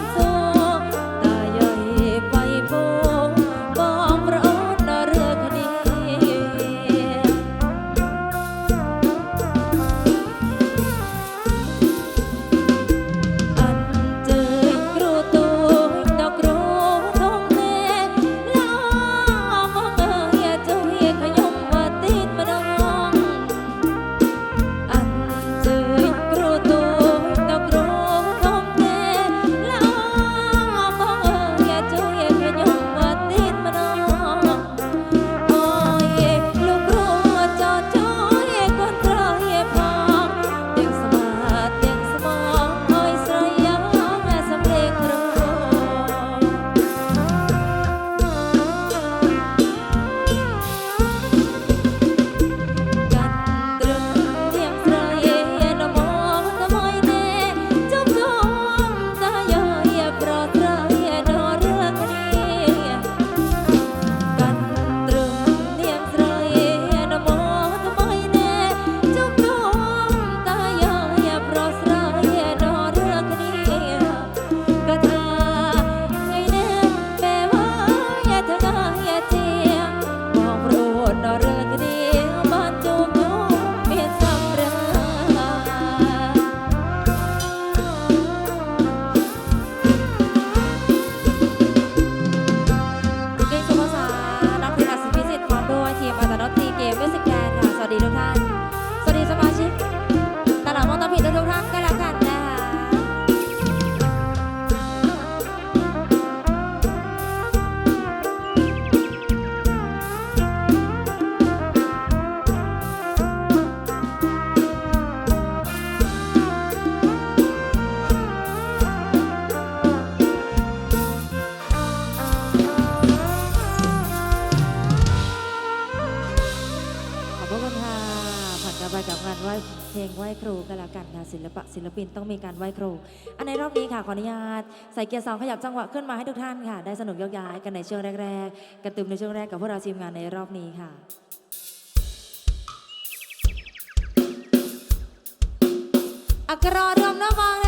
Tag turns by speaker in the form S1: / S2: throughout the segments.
S1: love. ต้องมีการไหว้ครู อันในรอบนี้ค่ะขออนุญาตใส่เกียร์สองขยับจังหวะขึ้นมาให้ทุกท่านค่ะ ได้สนุกยกย้ายกันในช่วงแรก ๆ กระตุ้มในช่วงแรกกับพวกเราทีมงานในรอบนี้ค่ะอักรอรวมน้ำมัง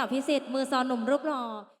S1: อภิสิทธิ์มือซอนหนุ่มรูปหล่อ